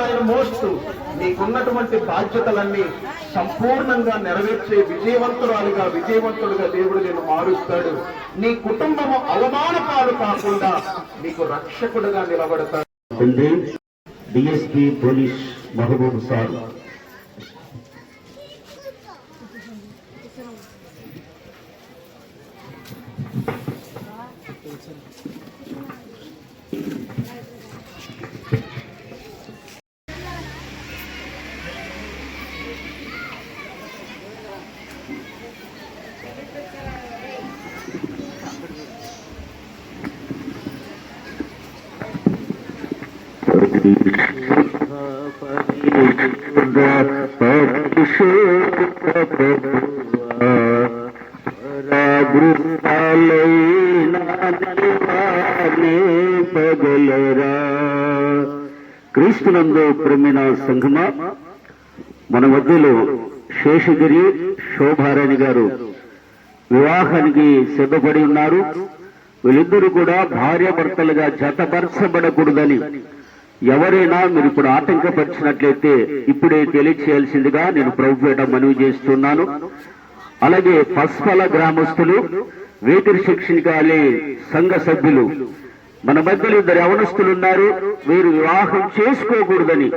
ఆయన మోస్తూ నీకున్నటువంటి బాధ్యతలన్నీ సంపూర్ణంగా నెరవేర్చే విజయవంతురాలుగా విజయవంతుడుగా దేవుడు నేను మారుస్తాడు. నీ కుటుంబము అవమాన పాలు కాకుండా నీకు రక్షకుడుగా నిలబడతాడు. DSP police Mahaboob sir. క్రీస్తునందు ప్రమిన సంఘమ మన మధ్యలో శేషగిరి శోభారాణి గారు వివాహానికి సిద్ధపడి ఉన్నారు. వీళ్ళిద్దరూ కూడా భార్యాభర్తలుగా జతపరచబడకూడదని ఎవరైనా మీరు ఇప్పుడు ఆటంకపరిచినట్లయితే ఇప్పుడే తెలియచేయాల్సిందిగా నేను ప్రభుపేట మనవి చేస్తున్నాను. అలాగే పస్పల గ్రామస్తులు వేతిరి శిక్షణకాలి సంఘ సభ్యులు మన మధ్యలో ఇద్దరు యవనస్తులు ఉన్నారు వీరు వివాహం చేసుకోకూడదని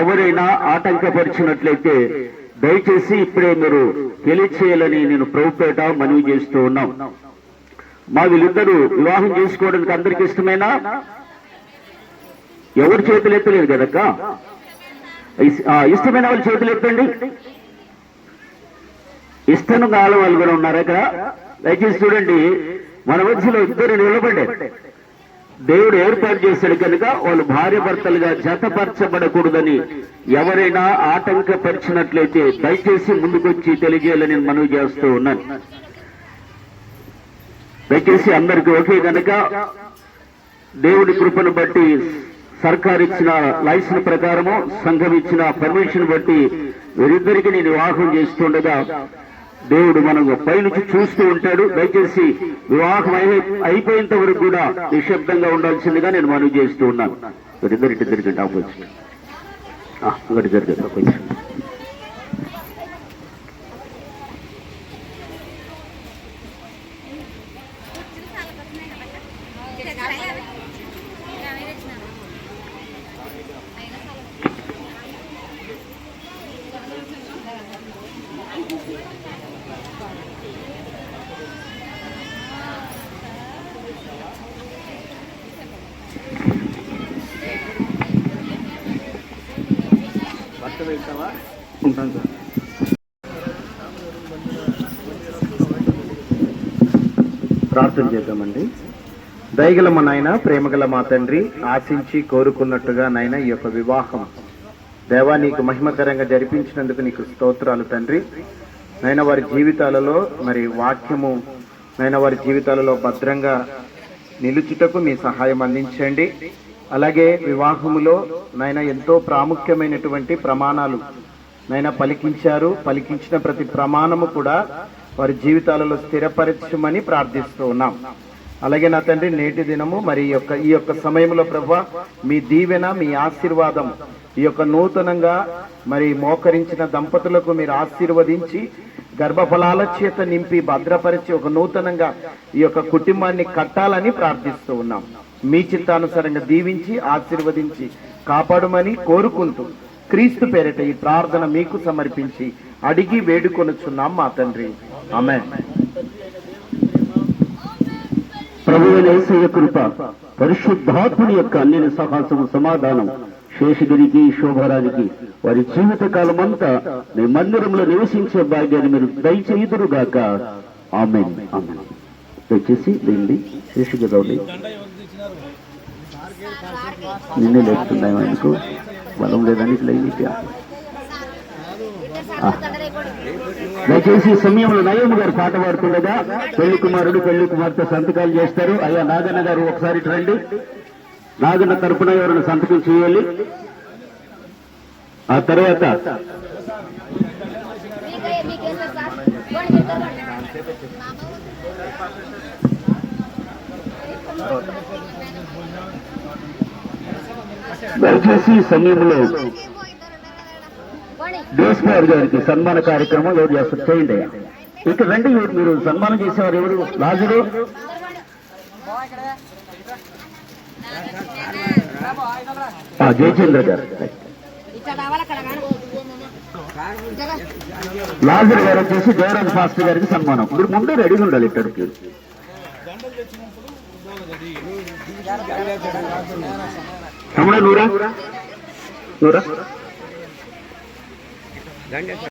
ఎవరైనా ఆటంకపరిచినట్లయితే దయచేసి ఇప్పుడే మీరు తెలియచేయాలని నేను ప్రభుపేట మనవి చేస్తూ ఉన్నాం. మా వీళ్ళిద్దరూ వివాహం చేసుకోవడానికి అందరికి ఇష్టమేనా? ఎవరు చేతులు ఎత్తలేదు కదక్క? ఇష్టమైన వాళ్ళు చేతులు ఎత్తండి. ఇష్టం కాని వాళ్ళు కూడా ఉన్నారు ఇక్కడ. దయచేసి చూడండి మన మధ్యలో ఇద్దరు నిలబడ్డారు. దేవుడు ఏర్పాటు చేశాడు కనుక వాళ్ళు భార్య భర్తలుగా జతపరచబడకూడదని ఎవరైనా ఆటంకపరిచినట్లయితే దయచేసి ముందుకొచ్చి తెలియజేయాలని నేను మనవి చేస్తూ ఉన్నాను. దయచేసి అందరికీ ఒకే కనుక దేవుడి కృపను బట్టి సర్కార్ ఇచ్చిన లైసెన్స్ ప్రకారము సంఘం ఇచ్చిన పర్మిషన్ బట్టి వీరిద్దరికి నేను వివాహం చేస్తుండగా దేవుడు మనం పైనుంచి చూస్తూ ఉంటాడు. దయచేసి వివాహం అయి- అయిపోయేంత వరకు కూడా నిశ్శబ్దంగా ఉండాల్సిందిగా నేను మనవి చేస్తూ ఉన్నాను. వీరిద్దరి ఇద్దరికి ఆపోజిట్ ఒకటి జరిగింది ఆపోజిట్ ఉంటాను సార్. ప్రార్థన చేద్దామండి. దయగల మా నాయన ప్రేమగల మా తండ్రి ఆశించి కోరుకున్నట్టుగా నాయన ఈ యొక్క వివాహం. దేవా నీకు మహిమకరంగా జరిపించినందుకు నీకు స్తోత్రాలు తండ్రి. నాయన వారి జీవితాలలో మరి వాక్యము నాయన వారి జీవితాలలో భద్రంగా నిలుచుటకు మీ సహాయం అందించండి. అలాగే వివాహములో నాయన ఎంతో ప్రాముఖ్యమైనటువంటి ప్రమాణాలు నాయన పలికించారు. పలికించిన ప్రతి ప్రమాణము కూడా వారి జీవితాలలో స్థిరపరచమని ప్రార్థిస్తూ ఉన్నాం. అలాగే నా తండ్రి నేటి దినము మరి యొక్క ఈ యొక్క సమయంలో ప్రభా మీ దీవెన మీ ఆశీర్వాదం ఈ యొక్క నూతనంగా మరి మోకరించిన దంపతులకు మీరు ఆశీర్వదించి గర్భఫలాల చేత నింపి భద్రపరిచి ఒక నూతనంగా ఈ యొక్క కుటుంబాన్ని కట్టాలని ప్రార్థిస్తూ ఉన్నాం. మీ చిత్తానుసారంగా దీవించి ఆశీర్వదించి కాపాడమని కోరుకుంటూ క్రీస్తు పేరిట ఈ ప్రార్థన మీకు సమర్పించి అడిగి వేడుకొనుచున్నాం మా తండ్రి. ఆమె ప్రభువైన కృప పరిశుద్ధాత్ముని యొక్క అన్ని సహాసము సమాధానం శేషగిరికి శోభరానికి వారి జీవిత కాలమంతా మీ మందిరంలో నివసించే భాగ్యాన్ని మీరు దయచేయుదురుగాక. ఆమె ఆమె దయచేసి దీన్ని శేషగిరావు నిన్నే లేపుతున్నాయి ఆయనకు బలం లేదని లేనిట్గా దయచేసి ఈ సమయంలో నయము గారు పాట పాడుతుండగా పెళ్ళి కుమారుడు పెళ్ళి కుమార్తె సంతకాలు చేస్తారు. అయ్యా నాగన్న గారు ఒకసారి రండి. నాగన్న తరపున ఎవరైనా సంతకం చేయాలి? ఆ తర్వాత మీకే మీకే సార్ కోడి చెప్తారు దయచేసి సమయంలో దేశ్ గారికి సన్మాన కార్యక్రమం ఎవరు చేస్తారు? చేయండి. ఇక్కడ రండి మీరు- సన్మానం చేసేవారు ఎవరు? లాజరు ఆ, జయచంద్ర గారు. లాజర్ గారు వచ్చేసి జయరాజ్ ఫాస్టర్ గారికి సన్మానం. మీరు ముందే రెడీగా ఉండాలి ఇక్కడికి తమ్ముడా నూరా? నూరా?